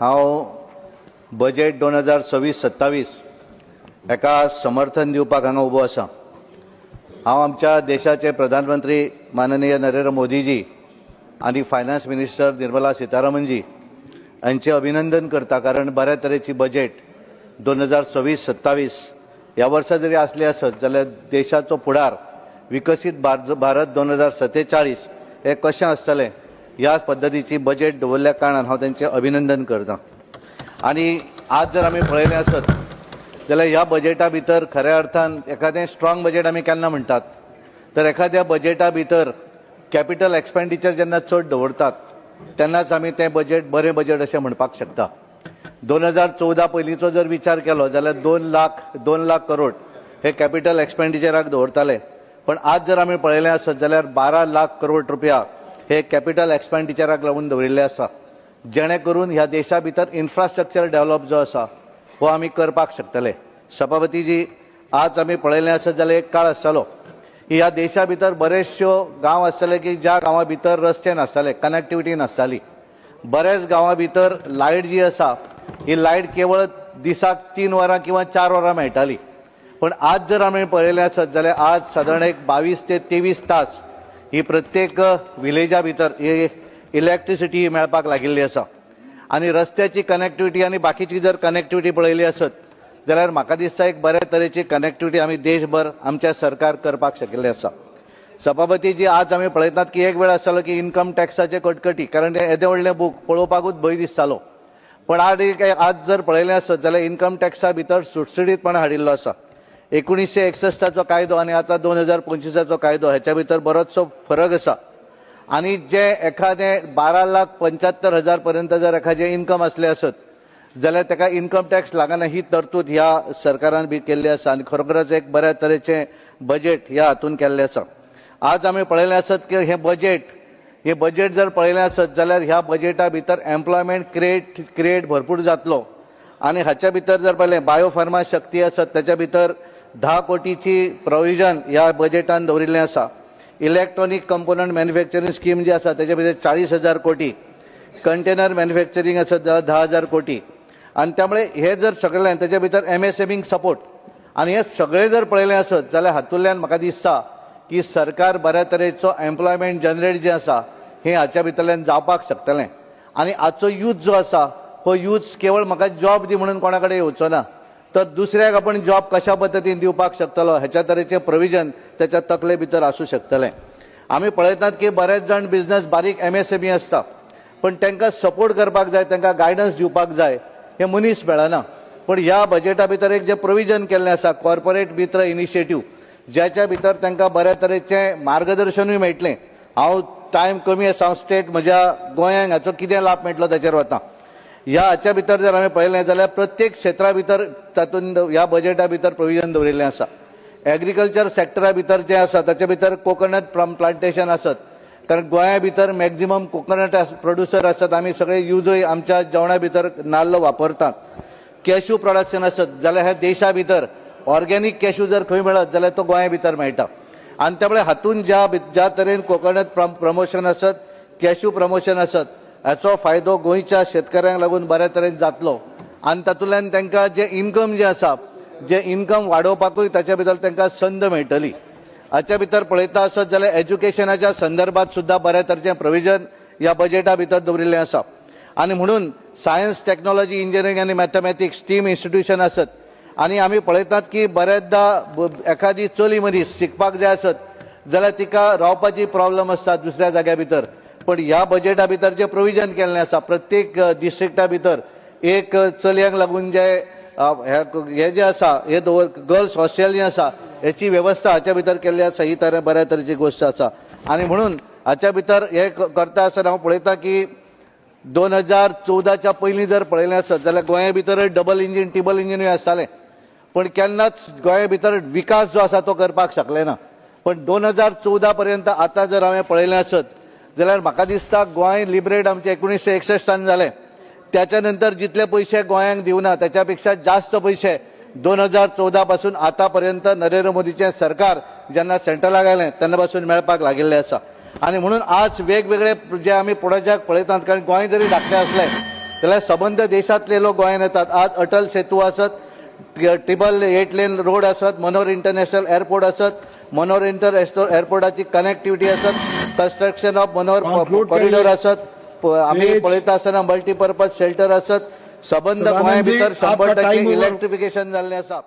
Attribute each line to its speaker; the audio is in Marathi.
Speaker 1: हांव बजेट दोन हजार सव्वीस सत्तावीस हेका समर्थन दिवपाक हांगा उबो आसा. हांव आमच्या देशाचे प्रधानमंत्री माननीय नरेंद्र मोदीजी आनी फायनान्स मिनिस्टर निर्मला सितारामनजी यांचे अभिनंदन करता कारण बऱ्या तरेची बजेट दोन हजार सव्वीस सत्तावीस ह्या वर्सा जरी असली आसत जाल्यार देशाचो फुडार विकसीत भारत भारत दोन हजार सत्तेचाळीस हे कशें आसतलें? ह्या पद्दतीची बजेट दवरल्या कारणान हांव तेंचें अभिनंदन करतां. आनी आज जर आमी पळयलें आसत जाल्यार ह्या बजेटा भितर खऱ्या अर्थान एखादें स्ट्रॉंग बजेट आमी केन्ना म्हणटात तर एखाद्या बजेटा भितर कॅपिटल एक्सपेंडिचर जेन्ना चड दवरतात तेन्नाच आमी तें बजेट बरें बजेट अशें म्हणपाक शकता. दोन हजार चवदा पयलींचो जर विचार केलो जाल्यार दोन लाख दोन लाख करोड हे कॅपिटल एक्सपेंडिचराक दवरताले पण आज जर आमी पळयलें आसत जाल्यार बारा लाख करोड रुपया हे कॅपिटल एक्सपेंडिचराक लागून दवरिल्ले आसा. जेणे करून ह्या देशा भितर इन्फ्रास्ट्रक्चर डेव्हलप जो आसा हो आमी करपाक शकतले. सभापतीजी आज आमी पळयलें आसत जाल्यार एक काळ आसतालो. की ह्या देशा भितर बरेचश्यो गांव आसतले की ज्या गांवा भितर रस्ते नासताले कनेक्टिविटी नासताली. बऱ्याच गांवां भितर लायट जी आसा ही लायट केवळ दिसाक तीन वरां किंवा चार वरां मेळटाली. पण आज जर आमी पळयलें आसत जाल्यार आज सादारण एक बावीस ते तेवीस तास ही प्रत्येक विलेजा भितर ही इलेक्ट्रिसिटी मेळपाक लागिल्ली आसा. आनी रस्त्याची कनेक्टिविटी आनी बाकीची जर कनेक्टिविटी पळयली आसत जाल्यार म्हाका दिसता एक बऱ्या तरेची कनेक्टिविटी आमी देशभर आमच्या सरकार करपाक शिकिल्ले आसा. सभापतीजी आज आमी पळयतात की एक वेळ आसतालो की इन्कम टॅक्साचे कटकटी कारण ते येदें व्हडलें बूक पळोवपाकूच भंय दिसतालो. पण आज एक आज जर पळयलें आसत जाल्यार इन्कम टॅक्सा भितर सुटसुटीतपणां हाडिल्लो आसा. एकोणीसशे एकसश्टाचो कायदो आनी आतां दोन हजार पंचवीसाचो कायदो हेच्या भितर बरोचसो फरक आसा आनी जे एखादें बारा लाख पंच्यात्तर हजार पर्यंत जर एखादें इन्कम असलें आसत जाल्यार ताका इन्कम टॅक्स लागना ही तरतूद ह्या सरकारान बी केल्ली आसा आनी खरोखरच एक बऱ्या तरेचें बजेट ह्या हातून केल्लें आसा आज आमी पळयलें आसत की हें बजेट हे बजेट जर पळयलें आसत जाल्यार ह्या बजेटा भितर एम्प्लॉयमेंट क्रिएट क्रिएट भरपूर जातलो. आनी हाच्या भितर जर पळयलें बायोफार्मा शक्ती आसत त्याच्या भितर धा कोटीची प्रोविजन ह्या बजेटान दवरिल्लें आसा. इलेक्ट्रॉनिक कंपोनंट मॅन्युफॅक्चरींग स्कीम जी आसा तेच्या भितर चाळीस हजार कोटी. कंटेनर मॅन्युफॅक्चरींग आसत जाल्यार धा हजार कोटी. आनी त्यामुळे हे जर सगळें तेच्या भितर एम एस एमींक सपोर्ट आनी हे सगळें जर पळयलें आसत जाल्यार हातूंतल्यान म्हाका दिसता की सरकार बऱ्या तरेचो एम्प्लॉयमेंट जनरेट जें आसा हें हाच्या भितरल्यान जावपाक शकतलें. आनी आजचो यूथ जो आसा हो यूथ केवळ म्हाका जॉब दी म्हणून कोणा कडेन येवचो ना. तर दुसऱ्याक आपण जॉब कशा पद्दतीन दिवपाक शकतलो हेच्या तरेचें प्रोविजन त्याच्या तकले भितर आसूं शकतलें. आमी पळयतात की बरेच जाण बिझनेस बारीक एम एस एम ई आसता पण तांकां सपोर्ट करपाक जाय तांकां गायडन्स दिवपाक जाय हे मनीस मेळना. पण ह्या बजेटा भितर एक जें प्रोविजन केल्लें आसा कॉर्पोरेट मित्र इनिशिएटीव ज्याच्या भितर तांकां बऱ्या तरेचें मार्गदर्शनूय मेळटलें हांव टायम कमी आसा हांव स्टेट म्हज्या गोंयांक हाचो कितें लाभ मेळटलो ताचेर वता ह्या हाच्या भितर जर हांवें पळयलें जाल्यार प्रत्येक क्षेत्रा भितर तातूंत ह्या बजेटा भितर प्रोविजन दवरिल्लें आसा एग्रीकल्चर सेक्टरा भितर जें आसा ताचे भितर कोकोनट प्लांटेशन आसत कारण गोंया भितर मॅक्झिमम कोकोनट प्रोड्युसर आसत आमी सगळे युजूय आमच्या जेवणा भितर नाल्ल वापरतात. कॅशू प्रोडक्शन आसत जाल्यार ह्या देशा भितर ऑर्गेनीक कॅशू जर खंय मेळत जाल्यार तो गोंया भितर मेळटा आनी त्यामुळे हातूंत ज्या ज्या तरेन कोकोनट प्रमोशन आसत कॅशू प्रमोशन आसत हाचो फायदो गोंयच्या शेतकऱ्यांक लागून बऱ्या तरेन जातलो. आनी तातूंतल्यान तांकां जें इन्कम जें आसा जें इन्कम वाडोवपाकूय ताच्या भितर तांकां संद मेळटली. हाच्या भितर पळयता आसत जाल्यार एज्युकेशनाच्या संदर्भात सुद्दां बऱ्या तरेचें प्रोविजन ह्या बजेटा भितर दवरिल्लें आसा. आनी म्हणून सायन्स टॅक्नॉलॉजी इंजिनियरींग आनी मॅथमॅटिक्स स्टीम इन्स्टिट्यूशन आसत आनी आमी पळयतात की बऱ्याचदा एखादी चली मनीस शिकपाक जाय आसत जाल्यार तिका रावपाची प्रॉब्लम आसता दुसऱ्या जाग्या भितर. पण ह्या बजेटा भितर जें प्रोविजन केल्लें आसा प्रत्येक डिस्ट्रिक्टा भितर एक चलयांक लागून जे हे जे आसा हे दवर गर्ल्स हॉस्टेल जे आसा हेची वेवस्था हाच्या भितर केल्ली आसा ही तर बऱ्या तरेची गोश्ट आसा आनी म्हणून हाच्या भितर हे करता आसतना हांव पळयता की दोन हजार चौदाच्या पयलीं जर पळयलें आसत जाल्यार गोंया भितर डबल इंजीन टिबल इंजिनूय आसतालें पण केन्नाच गोंया भितर विकास जो आसा तो करपाक शकले ना. पण दोन हजार चौदा पर्यंत आतां जर हांवें पळयलें आसत जाल्यार म्हाका दिसता गोंय लिबरेट आमचें एकुणीशे एकसश्टान जालें त्याच्या नंतर जितले पयशे गोंयांक दिवना त्याच्या पेक्षा जास्त पयशे दोन हजार चवदा पासून आतापर्यंत नरेंद्र मोदीचें सरकार जेन्ना सेंट्रलाक आयलें तेन्ना पासून मेळपाक लागिल्लें आसा आनी म्हणून आज वेगवेगळे जे आमी प्रोजेक्ट पळयतात कारण गोंय जरी धाकटें आसलें जाल्यार सबंद देशांतले लोक गोंयांत येतात. आज अटल सेतू आसत ट्रिबल एट लेन रोड आसत मनोहर इंटरनॅशनल एअरपोर्ट आसत मनोहर इंटर एअरपोर्टाची कनेक्टिव्हिटी आसत कन्स्ट्रक्शन ऑफ मनोहर कॉरिडोर
Speaker 2: केले.
Speaker 1: आसत प- आमी
Speaker 2: Please.
Speaker 1: पळयता आसतना मल्टीपर्पज शेल्टर आसत सबंद गोंया भितर
Speaker 2: आपका
Speaker 1: टक्के. इलेक्ट्रिफिकेशन जाल्लें आसा